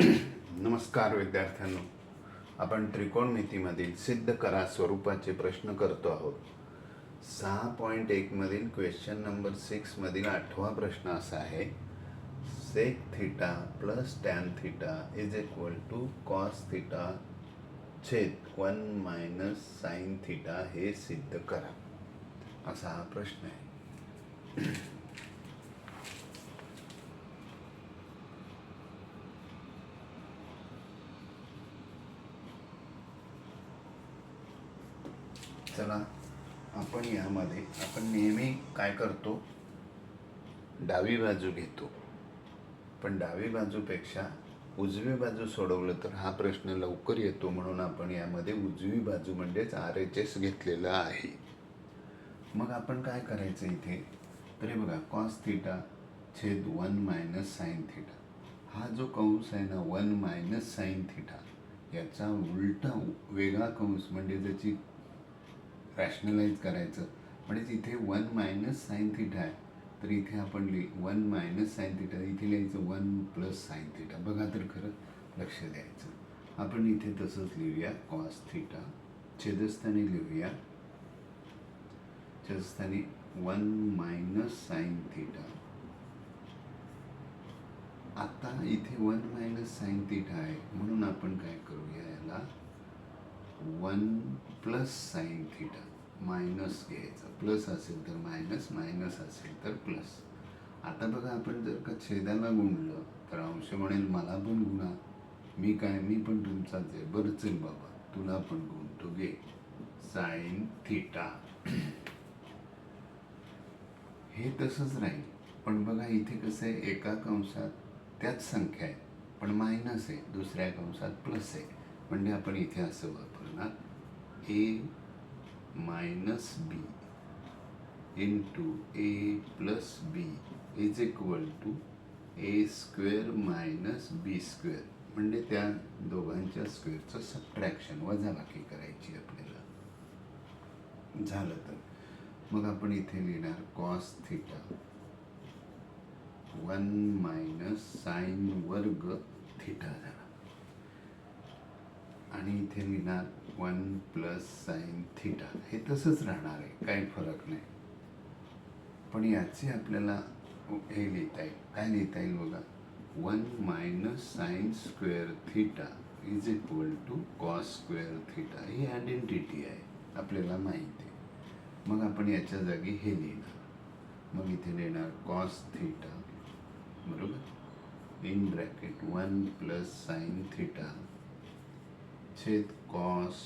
नमस्कार विद्यार्थ्यांनो. आपण त्रिकोणमितीमधील सिद्ध करा स्वरूपाचे प्रश्न करतो आहोत. सहा पॉईंट एकमधील क्वेश्चन नंबर सिक्समधील आठवा प्रश्न असा आहे sec theta plus tan theta is equal to cos theta छेद वन मायनस साईन थिटा हे सिद्ध करा. असा हा प्रश्न आहे. चला आपण यामध्ये आपण नेहमी काय करतो? डावी बाजू घेतो. पण डावी बाजूपेक्षा उजवी बाजू सोडवलं तर हा प्रश्न लवकर येतो म्हणून आपण यामध्ये उजवी बाजू म्हणजेच आर एच एस घेतलेला आहे. मग आपण काय करायचं इथे? तरी बघा कॉस थिटा छेद वन मायनस साईन थिटा हा जो कंस आहे ना वन मायनस साईन थिटा याचा उलटा वेगळा कंस म्हणजे त्याची रॅशनलाइज करायचं. म्हणजे इथे वन मायनस साईन थिटा आहे. तर इथे आपण लिहि वन मायनस साईन थिटा इथे लिहायचं वन प्लस साईन थिटा बघा तर खरं लक्ष द्यायचं. आपण इथे तसंच लिहूया कॉस थिटा छेदस्थानी लिहूया. छेदस्थानी वन मायनस साईन थिटा आता इथे वन मायनस साईन थिटा आहे. म्हणून आपण काय करूया याला? One plus sine theta minus घ्यायचं. प्लस असेल तर मायनस मायनस असेल तर प्लस. आता बघा आपण जर का छेदाला गुणलं तर अंश म्हणेल मला पण गुणा. मी काय? मी पण तुमचाच आहे बरं चल बाबा. तुला पण गुणतो घे साईन थिटा. हे तसंच राहील. पण बघा इथे कसं आहे एका कंसात त्याच संख्या आहे. पण मायनस आहे दुसऱ्या कंसात प्लस आहे. म्हणजे आपण इथे असं वापरणार A minus B into A plus B is equal to A square minus B square म्हणजे त्या दोघांच्या स्क्वेअरचं सबट्रॅक्शन वजाबाकी करायची आपल्याला. झालं तर. मग आपण इथे लिहिणार cos theta one minus sine वर्ग थिटा झाला. आणि इथे लिहिणार वन प्लस साईन थिटा. हे तसंच राहणार आहे काही फरक नाही. पण याचे आपल्याला हे लिहिता येईल. काय लिहिता येईल बघा? One minus sine square theta is equal to cos square theta. He identity आहे आपल्याला माहिती आहे. मग आपण याच्या जागी हे लिहिणार. मग इथे लिहिणार कॉस थिटा. बरोबर? In bracket one plus sine theta. छेद कॉस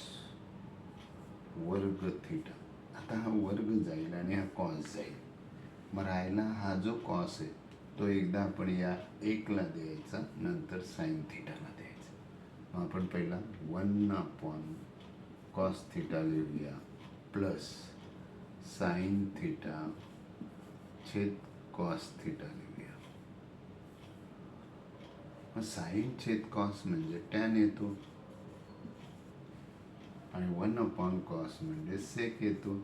वर्ग थिटा. आता हा वर्ग जाईल आणि हा कॉस जाईल. मग राहिला हा जो कॉस आहे तो एकदा आपण या एकला द्यायचा नंतर साईन थिटाला द्यायचा. मग आपण पहिला वन अपॉन कॉस थिटा लिहूया प्लस साईन थिटा छेद कॉस थिटा लिहूया मग साईन छेद कॉस म्हणजे टॅन येतो. आणि वन अपॉन कॉस म्हणजे सेक येतो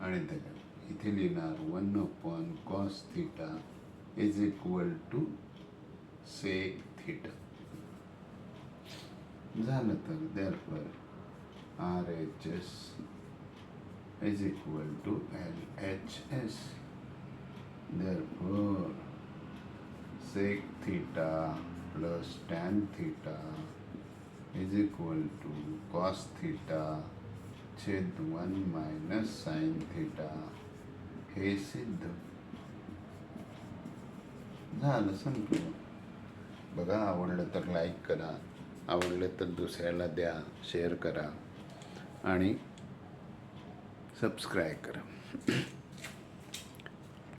आणि त्याच्या इथे लिहिणार one upon cos theta is equal to sec theta झालं तर therefore R H S is equal to L H S therefore, sec theta plus tan theta is equal to cos theta छेद one minus sine theta हे सिद्ध. झालं संपलं. बघा आवडलं तर लाईक करा आवडलं तर दुसऱ्याला द्या शेअर करा आणि सबस्क्राईब करा.